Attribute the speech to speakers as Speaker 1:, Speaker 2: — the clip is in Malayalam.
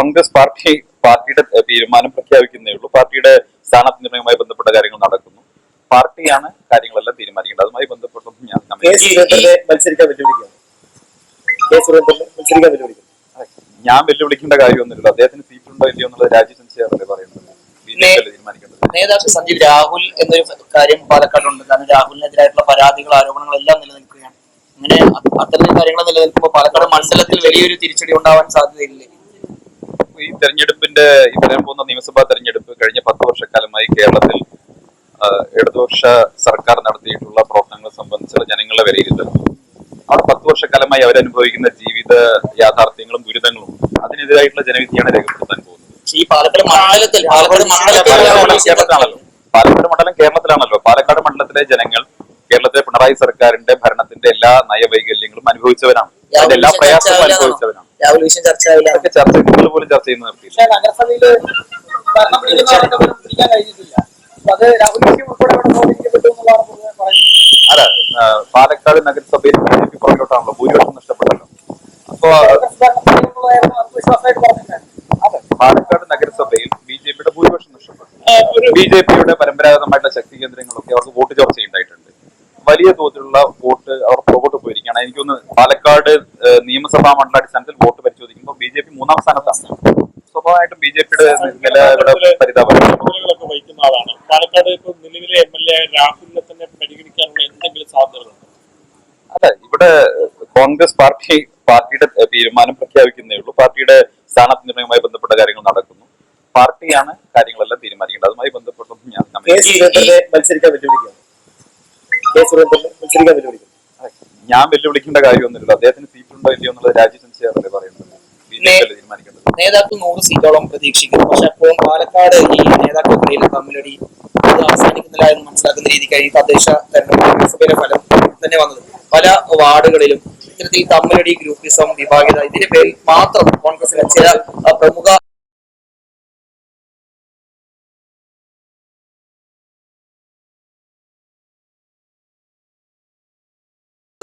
Speaker 1: കോൺഗ്രസ് പാർട്ടി പാർട്ടിയുടെ തീരുമാനം പ്രഖ്യാപിക്കുന്നേ ഉള്ളൂ. പാർട്ടിയുടെ സ്ഥാനാർത്ഥി നിർണയവുമായി ബന്ധപ്പെട്ട കാര്യങ്ങൾ നടക്കുന്നു. പാർട്ടിയാണ് കാര്യങ്ങളെല്ലാം തീരുമാനിക്കേണ്ടത്. അതുമായി ബന്ധപ്പെട്ടൊന്നും ഞാൻ ഞാൻ വെല്ലുവിളിക്കേണ്ട കാര്യമൊന്നുമില്ല. അദ്ദേഹത്തിന് സീറ്റ് ഉണ്ടോ ഇല്ലയോ എന്നുള്ളത് രാജ്യ സെൻസിയാറല്ലേ പറയുന്നത്?
Speaker 2: നേതാക്കൾ സഞ്ജീവ് രാഹുൽ എന്നൊരു കാര്യം പാലക്കാടുണ്ട്. കാരണം രാഹുലിനെതിരായിട്ടുള്ള പരാതികൾ ആരോപണങ്ങൾ എല്ലാം നിലനിൽക്കുകയാണ്. അങ്ങനെ അത്തരം കാര്യങ്ങൾ നിലനിൽക്കുമ്പോൾ പാലക്കാട് മണ്ഡലത്തിൽ വലിയൊരു തിരിച്ചടി ഉണ്ടാവാൻ സാധ്യതയില്ലേ?
Speaker 1: തെരഞ്ഞെടുപ്പിന്റെ ഇത്രയും വരാൻ പോകുന്ന നിയമസഭാ തെരഞ്ഞെടുപ്പ് കഴിഞ്ഞ പത്ത് വർഷക്കാലമായി കേരളത്തിൽ ഇടതുപക്ഷ സർക്കാർ നടത്തിയിട്ടുള്ള പ്രവർത്തനങ്ങളെ സംബന്ധിച്ചുള്ള ജനങ്ങളെ വിലയിരുത്തൽ. ആ പത്ത് വർഷക്കാലമായി അവരനുഭവിക്കുന്ന ജീവിത യാഥാർത്ഥ്യങ്ങളും ദുരിതങ്ങളും അതിനെതിരായിട്ടുള്ള ജനവിധിയാണ് രേഖപ്പെടുത്താൻ പോകുന്നത്.
Speaker 2: ഈ പാലക്കാട് മണ്ഡലത്തിൽ പാലക്കാട്
Speaker 1: മണ്ഡലം കേരളത്തിലാണല്ലോ പാലക്കാട് മണ്ഡലം കേരളത്തിലാണല്ലോ. പാലക്കാട് മണ്ഡലത്തിലെ ജനങ്ങൾ കേരളത്തിലെ പിണറായി സർക്കാരിന്റെ ഭരണത്തിന്റെ എല്ലാ നയവൈകല്യങ്ങളും അനുഭവിച്ചവരാണ്. അതിന്റെ എല്ലാ പ്രയാസങ്ങളും അനുഭവിച്ചവരാണ്.
Speaker 2: രാഹുൽ വിഷയം ചർച്ച ആയില്ല.
Speaker 1: അതൊക്കെ ചർച്ച നിങ്ങൾ പോലും ചർച്ച ചെയ്യുന്ന നിർത്തിയില്ല
Speaker 3: പക്ഷേ നഗരസഭയിൽ ഭരണം പിടിക്കുന്നവർക്ക് പോലും പിടിക്കാൻ കഴിഞ്ഞിട്ടില്ല. അപ്പൊ അത് രാഹുൽ ഗാന്ധി ഉൾപ്പെടെ ഇവിടെ സ്വാധീനിക്കപ്പെട്ടു എന്നുള്ളതാണ് പൊതുവെ പറയുന്നത്.
Speaker 1: അല്ല ആ, പാലക്കാട് നഗരസഭയിൽ ബി ജെ പി പുറകോട്ടാണല്ലോ ഭൂരിപക്ഷം നഷ്ടപ്പെട്ടല്ലോ അപ്പോ
Speaker 3: കോൺഗ്രസ് ഭരണം പിടിക്കുന്നുള്ളതായിരുന്നു ആത്മവിശ്വാസമായിട്ട് പറഞ്ഞിട്ടുണ്ടായിരുന്നു.
Speaker 1: അതെ പാലക്കാട് നഗരസഭയിൽ ബി ജെ പിയുടെ ഭൂരിപക്ഷം നഷ്ടപ്പെട്ടു. ബി ജെ പിയുടെ പരമ്പരാഗതമായിട്ടുള്ള ശക്തി കേന്ദ്രങ്ങളൊക്കെ അവർക്ക് വോട്ട് ചോർച്ച ഉണ്ടായിട്ടുണ്ട് വലിയ തോതിലുള്ള വോട്ട് അവർ പുറകോട്ട് പോയിരിക്കുകയാണ്. എനിക്കൊന്ന് പാലക്കാട് നിയമസഭാ മണ്ഡലാടിസ്ഥാനത്തിൽ വോട്ട് പരിശോധിക്കുമ്പോൾ ബി ജെ പി മൂന്നാം സ്ഥാനത്താണ്. സ്വാഭാവികമായിട്ടും ബി ജെ പിയുടെ നില ഇവിടെ പരിതാപകരമാണ്
Speaker 4: ചുമതലകളൊക്കെ വഹിക്കുന്ന ആളാണ്. പാലക്കാട് ഇപ്പൊ നിലവിലെ എം എൽ എ രാഹുലിനെ തന്നെ പരിഗണിക്കാനുള്ള എന്തെങ്കിലും സാധ്യതകളുണ്ട്?
Speaker 1: അല്ല ഇവിടെ കോൺഗ്രസ് പാർട്ടി പാർട്ടിയുടെ തീരുമാനം പ്രഖ്യാപിക്കുന്നേ ഉള്ളൂ. പാർട്ടിയുടെ സ്ഥാനാർത്ഥി നിർണയവുമായി ബന്ധപ്പെട്ട കാര്യങ്ങൾ നടക്കുന്നു. പാർട്ടിയാണ് കാര്യങ്ങളെല്ലാം തീരുമാനിക്കേണ്ടത്. അതുമായി ബന്ധപ്പെട്ടൊന്നും ഞാൻ
Speaker 5: മത്സരിക്കാൻ വെല്ലുവിളിക്കാം
Speaker 1: ഞാൻ വെല്ലുവിളിക്കേണ്ട കാര്യമൊന്നുമില്ല. അദ്ദേഹത്തിന് ഉണ്ടോ ഇല്ലയോ എന്നുള്ളത് രാജ്യ സെൻസിയാറല്ലേ പറയുന്നത്?
Speaker 2: നേതാക്കൾ നൂറ് സീറ്റോളം പ്രതീക്ഷിക്കുന്നു. പക്ഷെ അപ്പോൾ പാലക്കാട് ഈ നേതാക്കൾക്കിടയിൽ തമ്മിലടി അത് അവസാനിക്കുന്നില്ല എന്ന് മനസ്സിലാക്കുന്ന രീതിക്കായി തദ്ദേശ തെരഞ്ഞെടുപ്പ് ഫലം തന്നെ വന്നത്. പല വാർഡുകളിലും ഇത്തരത്തിൽ തമ്മിലടി ഗ്രൂപ്പിസം വിഭാഗീയത ഇതിന്റെ പേരിൽ മാത്രം കോൺഗ്രസിലെ ചില പ്രമുഖ